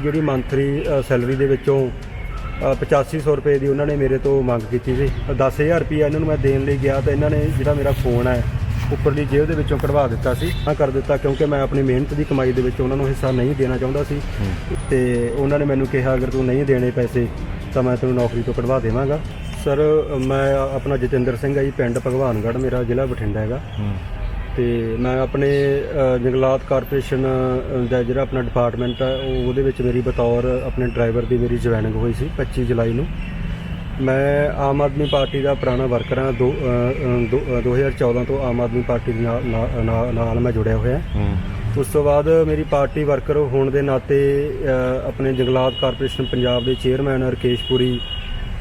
ਜਿਹੜੀ monthly salary ਦੇ ਵਿੱਚੋਂ ਅ, 8500 ਰੁਪਏ ਦੀ ਉਹਨਾਂ ਨੇ ਮੇਰੇ ਤੋਂ ਮੰਗ ਕੀਤੀ ਸੀ। 10000 ਰੁਪਏ ਇਹਨਾਂ ਨੂੰ ਮੈਂ ਦੇਣ ਲਈ ਗਿਆ ਤਾਂ ਇਹਨਾਂ ਨੇ ਜਿਹੜਾ ਮੇਰਾ ਫੋਨ ਹੈ ਉੱਪਰਲੀ ਜੇਬ ਦੇ ਵਿੱਚੋਂ ਕਢਵਾ ਦਿੱਤਾ ਸੀ। ਮੈਂ ਕਰ ਦਿੱਤਾ ਕਿਉਂਕਿ ਮੈਂ ਆਪਣੀ ਮਿਹਨਤ ਦੀ ਕਮਾਈ ਦੇ ਵਿੱਚ ਉਹਨਾਂ ਨੂੰ ਹਿੱਸਾ ਨਹੀਂ ਦੇਣਾ ਚਾਹੁੰਦਾ ਸੀ। ਤੇ ਉਹਨਾਂ ਨੇ ਮੈਨੂੰ ਕਿਹਾ ਅਗਰ ਤੂੰ ਨਹੀਂ ਦੇਣੇ ਪੈਸੇ ਤਾਂ ਮੈਂ ਤੈਨੂੰ ਨੌਕਰੀ ਤੋਂ ਕਢਵਾ ਦੇਵਾਂਗਾ। ਸਰ ਮੈਂ ਆਪਣਾ ਜਤਿੰਦਰ ਸਿੰਘ ਹੈ ਜੀ ਪਿੰਡ ਭਗਵਾਨਗੜ੍ਹ ਮੇਰਾ ਜ਼ਿਲ੍ਹਾ ਬਠਿੰਡਾ ਹੈਗਾ। ਤੇ ਮੈਂ ਆਪਣੇ ਜੰਗਲਾਤ ਕਾਰਪੋਰੇਸ਼ਨ ਦਾ ਜਿਹੜਾ ਆਪਣਾ ਡਿਪਾਰਟਮੈਂਟ ਹੈ ਉਹ- ਉਹਦੇ ਵਿੱਚ ਮੇਰੀ ਬਤੌਰ ਆਪਣੇ ਡਰਾਈਵਰ ਦੀ ਮੇਰੀ ਜੁਆਇਨਿੰਗ ਹੋਈ ਸੀ 25 ਜੁਲਾਈ ਨੂੰ। ਮੈਂ ਆਮ ਆਦਮੀ ਪਾਰਟੀ ਦਾ ਪੁਰਾਣਾ ਵਰਕਰ ਹਾਂ ਦੋ- ਅ, ਅ, ਦੋ- ਅ, 2014 ਤੋਂ ਆਮ ਆਦਮੀ ਪਾਰਟੀ ਨਾਲ- ਨਾਲ ਮੈਂ ਜੁੜਿਆ ਹੋਇਆ। ਉਸ ਤੋਂ ਬਾਅਦ ਮੇਰੀ ਪਾਰਟੀ ਵਰਕਰ ਹੋਣ ਦੇ ਨਾਤੇ ਆਪਣੇ ਜੰਗਲਾਤ ਕਾਰਪੋਰੇਸ਼ਨ ਪੰਜਾਬ ਦੇ ਚੇਅਰਮੈਨ ਰਕੇਸ਼ ਪੁਰੀ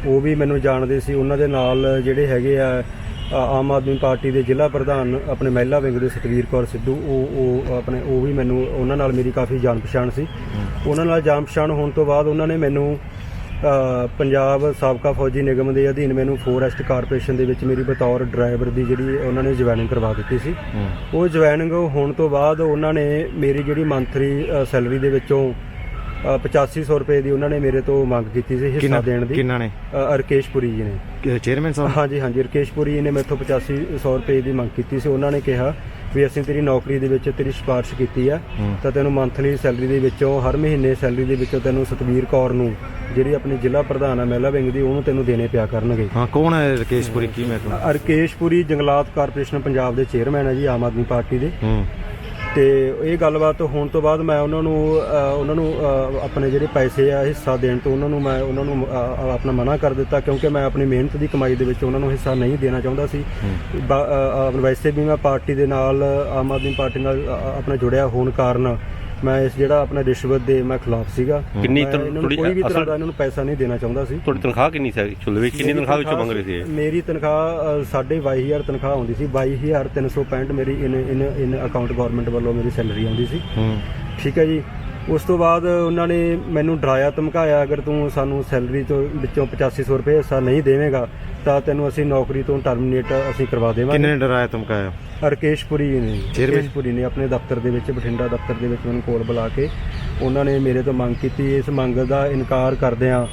ਉਹ ਵੀ ਮੈਨੂੰ ਜਾਣਦੇ ਸੀ। ਉਹਨਾਂ ਦੇ ਨਾਲ ਜਿਹੜੇ ਹੈਗੇ ਆ ਆਮ ਆਦਮੀ ਪਾਰਟੀ ਦੇ ਜ਼ਿਲ੍ਹਾ ਪ੍ਰਧਾਨ ਆਪਣੇ ਮਹਿਲਾ ਵਿੰਗ ਦੇ ਸਤਵੀਰ ਕੌਰ ਸਿੱਧੂ ਉਹ ਉਹ ਆਪਣੇ ਉਹ ਵੀ ਮੈਨੂੰ ਉਹਨਾਂ ਨਾਲ ਮੇਰੀ ਕਾਫੀ ਜਾਣ ਪਛਾਣ ਸੀ। ਉਹਨਾਂ ਨਾਲ ਜਾਣ ਪਛਾਣ ਹੋਣ ਤੋਂ ਬਾਅਦ ਉਹਨਾਂ ਨੇ ਮੈਨੂੰ ਪੰਜਾਬ ਸਾਬਕਾ ਫੌਜੀ ਨਿਗਮ ਦੇ ਅਧੀਨ ਮੈਨੂੰ ਫੋਰੈਸਟ ਕਾਰਪੋਰੇਸ਼ਨ ਦੇ ਵਿੱਚ ਮੇਰੀ ਬਤੌਰ ਡਰਾਈਵਰ ਦੀ ਜਿਹੜੀ ਉਹਨਾਂ ਨੇ ਜੁਆਇਨਿੰਗ ਕਰਵਾ ਦਿੱਤੀ ਸੀ। ਉਹ ਜੁਆਇਨਿੰਗ ਹੋਣ ਤੋਂ ਬਾਅਦ ਉਹਨਾਂ ਨੇ ਮੇਰੀ ਜਿਹੜੀ ਮੰਥਲੀ ਸੈਲਰੀ ਦੇ ਵਿੱਚੋਂ 8500 ਰੁਪਏ ਦੀ ਉਹਨਾਂ ਨੇ ਮੇਰੇ ਤੋਂ ਮੰਗ ਕੀਤੀ ਸੀ ਹਿੱਸਾ ਕਿੰਨਾ ਦੇਣ ਦੀ। ਕਿੰਨਾ ਨੇ? ਅ, ਰਕੇਸ਼ ਪੁਰੀ ਜੀ ਨੇ। ਚੇਅਰਮੈਨ ਸਾਹਿਬ? ਹਾਂਜੀ ਹਾਂਜੀ ਰਕੇਸ਼ ਪੁਰੀ ਨੇ ਮੈਥੋਂ 8500 ਰੁਪਏ ਦੀ ਮੰਗ ਕੀਤੀ ਸੀ। ਉਹਨਾਂ ਨੇ ਕਿਹਾ ਵੀ ਅਸੀਂ ਤੇਰੀ ਨੌਕਰੀ ਦੇ ਵਿੱਚ ਤੇਰੀ ਸਿਫਾਰਿਸ਼ ਕੀਤੀ ਆ। ਹੂੰ। ਤਾਂ ਤੈਨੂੰ ਮੰਥਲੀ ਸੈਲਰੀ ਦੇ ਵਿੱਚੋਂ ਹਰ ਮਹੀਨੇ ਸੈਲਰੀ ਦੇ ਵਿੱਚੋਂ ਤੈਨੂੰ ਸਤਵੀਰ ਕੌਰ ਨੂੰ ਜਿਹੜੀ ਆਪਣੀ ਜ਼ਿਲ੍ਹਾ ਪ੍ਰਧਾਨ ਆ ਮਹਿਲਾ ਵਿੰਗ ਦੀ ਉਹਨੂੰ ਤੈਨੂੰ ਦੇਣੇ ਪਿਆ ਕਰਨਗੇ। ਹਾਂ ਕੌਣ ਹੈ ਰਕੇਸ਼ਪੁਰੀ ਕੀ ਮੈਂ ਤੁਹਾਨੂੰ ਰਕੇਸ਼ ਪੁਰੀ ਜੰਗਲਾਤ ਕਾਰਪੋਰੇਸ਼ਨ ਪੰਜਾਬ ਦੇ ਚੇਅਰਮੈਨ ਹੈ ਜੀ ਆਮ ਆਦਮੀ ਪਾਰਟੀ ਦੇ। ਹੂੰ। ਤੇ ਇਹ ਗੱਲਬਾਤ ਹੋਣ ਤੋਂ ਬਾਅਦ ਮੈਂ ਉਹਨਾਂ ਨੂੰ ਉਹਨਾਂ ਨੂੰ ਆਪਣੇ ਜਿਹੜੇ ਪੈਸੇ ਆ ਹਿੱਸਾ ਦੇਣ ਤੋਂ ਉਹਨਾਂ ਨੂੰ ਮੈਂ ਉਹਨਾਂ ਨੂੰ ਆਪਣਾ ਮਨਾ ਕਰ ਦਿੱਤਾ ਕਿਉਂਕਿ ਮੈਂ ਆਪਣੀ ਮਿਹਨਤ ਦੀ ਕਮਾਈ ਦੇ ਵਿੱਚ ਉਹਨਾਂ ਨੂੰ ਹਿੱਸਾ ਨਹੀਂ ਦੇਣਾ ਚਾਹੁੰਦਾ ਸੀ। ਵੈਸੇ ਵੀ ਮੈਂ ਪਾਰਟੀ ਦੇ ਨਾਲ ਆਮ ਆਦਮੀ ਪਾਰਟੀ ਨਾਲ ਆਪਣਾ ਜੁੜਿਆ ਹੋਣ ਕਾਰਨ ਮੈਂ ਇਸ ਜਿਹੜਾ ਆਪਣਾ ਰਿਸ਼ਵਤ ਦੇ ਮੈਂ ਖਿਲਾਫ ਸੀਗਾ। ਕਿੰਨੀ ਮੈਂ ਤਨ- ਇਹਨਾਂ ਨੂੰ ਥੋੜੀ ਕੋਈ ਵੀ ਤਰ੍ਹਾਂ ਅਸਲ- ਦਾ ਇਹਨਾਂ ਨੂੰ ਪੈਸਾ ਨਹੀਂ ਦੇਣਾ ਚਾਹੁੰਦਾ ਸੀ। ਤੁਹਾਡੀ ਤਨਖਾਹ ਕਿੰਨੀ ਸੀ? ਚੁੱਲ੍ਹੇ ਵਿੱਚ ਕਿੰਨੀ ਮੇਰੀ ਤਨਖਾਹ ਵਿੱਚੋਂ ਮੰਗ ਰਹੇ ਸੀ ਇਹ? ਮੇਰੀ ਤਨਖਾਹ ਅ, ਸਾਢੇ 22000 ਤਨਖਾਹ ਆਉਂਦੀ ਸੀ। 22365 ਮੇਰੀ ਇਨ ਇਨ ਇਨ ਅਕਾਊਂਟ ਗਵਰਨਮੈਂਟ ਵੱਲੋਂ ਮੇਰੀ ਸੈਲਰੀ ਆਉਂਦੀ ਸੀ। ਹੂੰ। ਠੀਕ ਹੈ ਜੀ। ਉਸ ਤੋਂ ਬਾਅਦ ਉਹਨਾਂ ਨੇ ਮੈਨੂੰ ਡਰਾਇਆ ਧਮਕਾਇਆ ਅਗਰ ਤੂੰ ਸਾਨੂੰ ਸੈਲਰੀ ਤੋਂ ਵਿੱਚੋਂ 8500 ਰੁਪਏ ਹਿੱਸਾ ਨਹੀਂ ਦੇਵੇਂਗਾ ਤਾਂ ਤੈਨੂੰ ਅਸੀਂ ਨੌਕਰੀ ਤੋਂ ਟਰਮੀਨੇਟ ਅਸੀਂ ਕਰਵਾ ਕਿੰਨੇ ਦੇਵਾਂਗੇ ਨੇ ਡਰਾਇਆ ਧਮਕਾਇਆ? ਰਕੇਸ਼ ਪੁਰੀ ਜੀ ਨੇ Chairman? ਰਕੇਸ਼ ਪੁਰੀ ਨੇ ਆਪਣੇ ਦਫ਼ਤਰ ਦੇ ਵਿੱਚ ਬਠਿੰਡਾ ਦਫ਼ਤਰ ਦੇ ਵਿੱਚ ਮੈਨੂੰ ਕੋਲ ਬੁਲਾ ਕੇ ਉਹਨਾਂ ਨੇ ਮੇਰੇ ਤੋਂ ਮੰਗ ਕੀਤੀ ਇਸ ਮੰਗ ਦਾ ਇਨਕਾਰ ਕਰਦਿਆਂ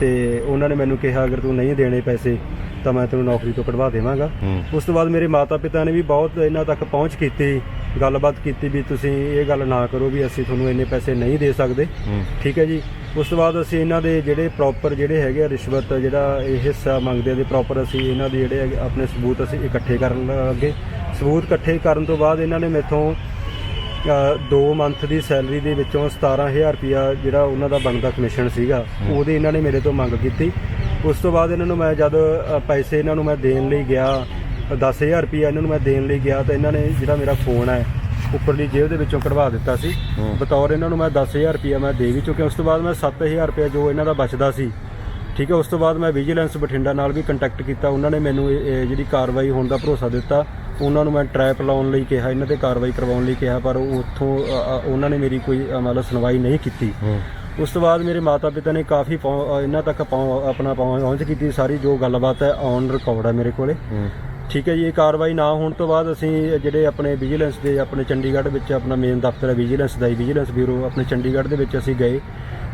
ਤੇ ਉਹਨਾਂ ਨੇ ਮੈਨੂੰ ਕਿਹਾ ਅਗਰ ਤੂੰ ਨਹੀਂ ਦੇਣੇ ਪੈਸੇ ਤਾਂ ਮੈਂ ਤੈਨੂੰ ਨੌਕਰੀ ਤੋਂ ਕਢਵਾ ਦੇਵਾਂਗਾ। ਹੂੰ। ਉਸ ਤੋਂ ਬਾਅਦ ਮੇਰੇ ਮਾਤਾ-ਪਿਤਾ ਨੇ ਵੀ ਬਹੁਤ ਇਹਨਾਂ ਤੱਕ ਪਹੁੰਚ ਕੀਤੀ। ਗੱਲਬਾਤ ਕੀਤੀ ਵੀ ਤੁਸੀਂ ਇਹ ਗੱਲ ਨਾ ਕਰੋ ਵੀ ਅਸੀਂ ਤੁਹਾਨੂੰ ਇੰਨੇ ਪੈਸੇ ਨਹੀਂ ਦੇ ਸਕਦੇ। ਠੀਕ ਹੈ ਜੀ? ਉਸ ਤੋਂ ਬਾਅਦ ਅਸੀਂ ਇਹਨਾਂ ਦੇ ਜਿਹੜੇ ਪ੍ਰੋਪਰ ਜਿਹੜੇ ਹੈਗੇ ਆ ਰਿਸ਼ਵਤ ਜਿਹੜਾ ਇਹ ਹਿੱਸਾ ਮੰਗਦੇ ਆ ਦੇ ਪ੍ਰੋਪਰ ਅਸੀਂ ਇਹਨਾਂ ਦੇ ਜਿਹੜੇ ਆਪਣੇ ਸਬੂਤ ਅਸੀਂ ਇਕੱਠੇ ਕਰਨ ਲੱਗੇ। ਸਬੂਤ ਇਕੱਠੇ ਕਰਨ ਤੋਂ ਬਾਅਦ ਇਹਨਾਂ ਨੇ ਮੈਥੋਂ 2 ਮੰਥ ਦੀ ਸੈਲਰੀ ਦੇ ਵਿੱਚੋਂ 17000 ਰੁਪਿਆ ਜਿਹੜਾ ਉਹਨਾਂ ਦਾ ਬਣਦਾ ਕਮਿਸ਼ਨ ਸੀਗਾ ਉਹਦੇ ਇਹਨਾਂ ਨੇ ਮੇਰੇ ਤੋਂ ਮੰਗ ਕੀਤੀ। ਉਸ ਤੋਂ ਬਾਅਦ ਇਹਨਾਂ ਨੂੰ ਮੈਂ ਜਦ ਪੈਸੇ ਇਹਨਾਂ ਨੂੰ ਮੈਂ ਦੇਣ ਲਈ ਗਿਆ 10000 ਰੁਪਿਆ ਇਹਨਾਂ ਨੂੰ ਮੈਂ ਦੇਣ ਲਈ ਗਿਆ ਤਾਂ ਇਹਨਾਂ ਨੇ ਜਿਹੜਾ ਮੇਰਾ ਫੋਨ ਹੈ ਉੱਪਰਲੀ ਜੇਬ ਦੇ ਵਿੱਚੋਂ ਕਢਵਾ ਦਿੱਤਾ ਸੀ। ਬਤੌਰ ਇਹਨਾਂ ਨੂੰ ਮੈਂ 10000 ਰੁਪਿਆ ਮੈਂ ਦੇ ਵੀ ਚੁੱਕਿਆ। ਉਸ ਤੋਂ ਬਾਅਦ ਮੈਂ 7000 ਰੁਪਿਆ ਜੋ ਇਹਨਾਂ ਦਾ ਬਚਦਾ ਸੀ ਠੀਕ ਹੈ ਉਸ ਤੋਂ ਬਾਅਦ ਮੈਂ ਵਿਜੀਲੈਂਸ ਬਠਿੰਡਾ ਨਾਲ ਵੀ ਕੰਟੈਕਟ ਕੀਤਾ। ਉਹਨਾਂ ਨੇ ਮੈਨੂੰ ਜਿਹੜੀ ਕਾਰਵਾਈ ਹੋਣ ਦਾ ਭਰੋਸਾ ਦਿੱਤਾ। ਉਹਨਾਂ ਨੂੰ ਮੈਂ ਟਰੈਪ ਲਾਉਣ ਲਈ ਕਿਹਾ ਇਹਨਾਂ ਤੇ ਕਾਰਵਾਈ ਕਰਵਾਉਣ ਲਈ ਕਿਹਾ ਪਰ ਉੱਥੋਂ ਉਹਨਾਂ ਨੇ ਮੇਰੀ ਕੋਈ ਮਤਲਬ ਸੁਣਵਾਈ ਨਹੀਂ ਕੀਤੀ। ਉਸ ਤੋਂ ਬਾਅਦ ਮੇਰੇ ਮਾਤਾ-ਪਿਤਾ ਨੇ ਕਾਫੀ ਇਹਨਾਂ ਤੱਕ ਆਪਣਾ ਪਹੁੰਚ ਕੀਤੀ ਸਾਰੀ। ਜੋ ਗੱਲਬਾਤ ਹੈ ਔਨ ਰਿਕਾਰਡ ਹੈ ਮੇਰੇ ਕੋਲੇ। ਠੀਕ ਹੈ ਜੀ ਇਹ ਕਾਰਵਾਈ ਨਾ ਹੋਣ ਤੋਂ ਬਾਅਦ ਅਸੀਂ ਜਿਹੜੇ ਆਪਣੇ ਵਿਜੀਲੈਂਸ ਦੇ ਆਪਣੇ ਚੰਡੀਗੜ੍ਹ ਵਿੱਚ ਆਪਣਾ ਮੇਨ ਦਫ਼ਤਰ ਹੈ ਵਿਜੀਲੈਂਸ ਦਾ ਹੀ ਵਿਜੀਲੈਂਸ ਬਿਊਰੋ ਆਪਣੇ ਚੰਡੀਗੜ੍ਹ ਦੇ ਵਿੱਚ ਅਸੀਂ ਗਏ।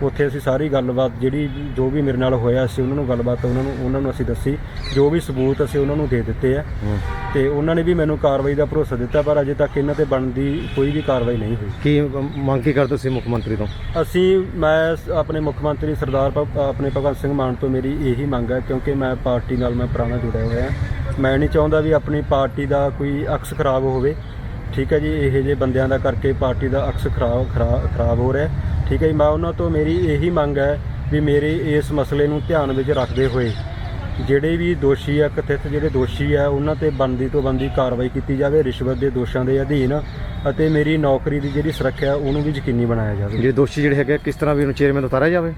ਉੱਥੇ ਅਸੀਂ ਸਾਰੀ ਗੱਲਬਾਤ ਜਿਹੜੀ ਜੋ ਵੀ ਮੇਰੇ ਨਾਲ ਹੋਇਆ ਸੀ ਉਹਨਾਂ ਨੂੰ ਗੱਲਬਾਤ ਉਹਨਾਂ ਨੂੰ ਉਹਨਾਂ ਨੂੰ ਅਸੀਂ ਦੱਸੀ। ਜੋ ਵੀ ਸਬੂਤ ਅਸੀਂ ਉਹਨਾਂ ਨੂੰ ਦੇ ਦਿੱਤੇ ਆ। ਤੇ ਉਹਨਾਂ ਨੇ ਵੀ ਮੈਨੂੰ ਕਾਰਵਾਈ ਦਾ ਭਰੋਸਾ ਦਿੱਤਾ ਪਰ ਅਜੇ ਤੱਕ ਇਹਨਾਂ ਤੇ ਬਣਦੀ ਕੋਈ ਵੀ ਕਾਰਵਾਈ ਨਹੀਂ ਹੋਈ। ਕੀ ਮੰਗ ਕੀ ਕਰਦੇ ਸੀ ਮੁੱਖ ਮੰਤਰੀ ਤੋਂ? ਅਸੀਂ ਮੈਂ ਆਪਣੇ ਮੁੱਖ ਮੰਤਰੀ ਸਰਦਾਰ ਆਪਣੇ ਭਗਵੰਤ ਸਿੰਘ ਮਾਨ ਤੋਂ ਮੇਰੀ ਇਹੀ ਮੰਗ ਹੈ ਕਿਉਂਕਿ ਮੈਂ ਪਾਰਟੀ ਨਾਲ ਮੈਂ ਪੁਰਾਣਾ ਜੁੜਿਆ ਹੋਇਆ। ਹਾਂ ਮੈਂ ਨਹੀਂ ਚਾਹੁੰਦਾ ਵੀ ਆਪਣੀ ਪਾਰਟੀ ਦਾ ਕੋਈ ਅਕਸ ਖਰਾਬ ਹੋਵੇ। ਠੀਕ ਹੈ ਜੀ, ਇਹੋ ਜਿਹੇ ਬੰਦਿਆਂ ਦਾ ਕਰਕੇ ਪਾਰਟੀ ਦਾ ਅਕਸ ਖਰਾਬ, ਖਰਾ- ਖਰਾਬ ਹੋ ਰਿਹਾ। ਠੀਕ ਹੈ ਜੀ, ਮੈਂ ਉਹਨਾਂ ਤੋਂ ਮੇਰੀ ਇਹੀ ਮੰਗ ਹੈ ਵੀ ਮੇਰੇ ਇਸ ਮਸਲੇ ਨੂੰ ਧਿਆਨ ਵਿੱਚ ਰੱਖਦੇ ਹੋਏ ਜਿਹੜੇ ਵੀ ਦੋਸ਼ੀ ਆ, ਕਥਿਤ ਜਿਹੜੇ ਦੋਸ਼ੀ ਆ, ਉਹਨਾਂ ਤੇ ਬਣਦੀ ਤੋਂ ਬਣਦੀ ਕਾਰਵਾਈ ਕੀਤੀ ਜਾਵੇ, ਰਿਸ਼ਵਤ ਦੇ ਦੋਸ਼ਾਂ ਦੇ ਅਧੀਨ ਅਤੇ ਮੇਰੀ ਨੌਕਰੀ ਦੀ ਜਿਹੜੀ ਸੁਰੱਖਿਆ, ਉਹਨੂੰ ਵੀ ਯਕੀਨੀ ਬਣਾਇਆ ਜਾਵੇ। ਜਿਹੜੇ ਦੋਸ਼ੀ ਜਿਹੜੇ ਹੈਗੇ ਕਿਸ ਤਰ੍ਹਾਂ ਵੀ ਉਹਨੂੰ ਚੇਅਰਮੈਨ ਉਤਾਰਿਆ ਜਾਵੇ?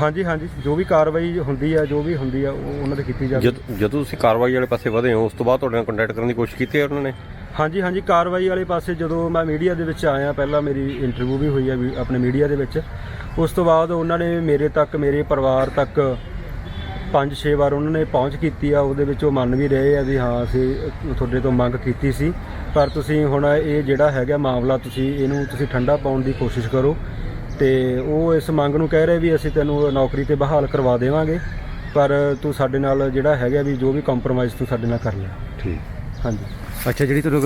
ਹਾਂਜੀ ਹਾਂਜੀ। ਜੋ ਵੀ ਕਾਰਵਾਈ ਹੁੰਦੀ ਆ ਜੋ ਵੀ ਹੁੰਦੀ ਆ ਉਹ ਉਹਨਾਂ ਤੇ ਕੀਤੀ ਜਾਵੇ। ਜਦ ਜਦੋਂ ਤੁਸੀਂ ਕਾਰਵਾਈ ਵਾਲੇ ਪਾਸੇ ਵਧੇ ਹੋ ਉਸ ਤੋਂ ਬਾਅਦ ਤੁਹਾਡੇ ਨਾਲ ਕੰਟੈਕਟ ਕਰਨ ਦੀ ਕੋਸ਼ਿਸ਼ ਕੀਤੀ ਹੈ ਉਹਨਾਂ ਨੇ? ਹਾਂਜੀ ਹਾਂਜੀ। ਕਾਰਵਾਈ ਵਾਲੇ ਪਾਸੇ ਜਦੋਂ ਮੈਂ ਮੀਡੀਆ ਦੇ ਵਿੱਚ ਆਇਆ ਪਹਿਲਾਂ ਮੇਰੀ ਇੰਟਰਵਿਊ ਵੀ ਹੋਈ ਆ ਵੀ ਆਪਣੇ ਮੀਡੀਆ ਦੇ ਵਿੱਚ। ਉਸ ਤੋਂ ਬਾਅਦ ਉਹਨਾਂ ਨੇ ਮੇਰੇ ਤੱਕ ਮੇਰੇ ਪਰਿਵਾਰ ਤੱਕ ਪੰਜ ਛੇ ਵਾਰ ਉਹਨਾਂ ਨੇ ਪਹੁੰਚ ਕੀਤੀ ਆ। ਉਹਦੇ ਵਿੱਚ ਉਹ ਮੰਨ ਵੀ ਰਹੇ ਆ ਵੀ ਹਾਂ ਅਸੀਂ ਤੁਹਾਡੇ ਤੋਂ ਮੰਗ ਕੀਤੀ ਸੀ। ਪਰ ਤੁਸੀਂ ਹੁਣ ਇਹ ਜਿਹੜਾ ਹੈਗਾ ਮਾਮਲਾ ਤੁਸੀਂ ਇਹਨੂੰ ਤੁਸੀਂ ਠੰਡਾ ਪਾਉਣ ਦੀ ਕੋਸ਼ਿਸ਼ ਕਰੋ। ਤੇ ਉਹ ਇਸ ਮੰਗ ਨੂੰ ਕਹਿ ਰਹੇ ਵੀ ਅਸੀਂ ਤੈਨੂੰ ਨੌਕਰੀ ਤੇ ਬਹਾਲ ਕਰਵਾ ਦੇਵਾਂਗੇ ਪਰ ਤੂੰ ਸਾਡੇ ਨਾਲ ਜਿਹੜਾ ਹੈਗਾ ਵੀ ਜੋ ਵੀ ਕੰਪਰੋਮਾਈਜ਼ ਤੂੰ ਸਾਡੇ ਨਾਲ ਕਰ ਲੈ। ਠੀਕ। ਹਾਂਜੀ। ਅੱਛਾ ਜਿਹੜੀ ਤੁਹਾਨੂੰ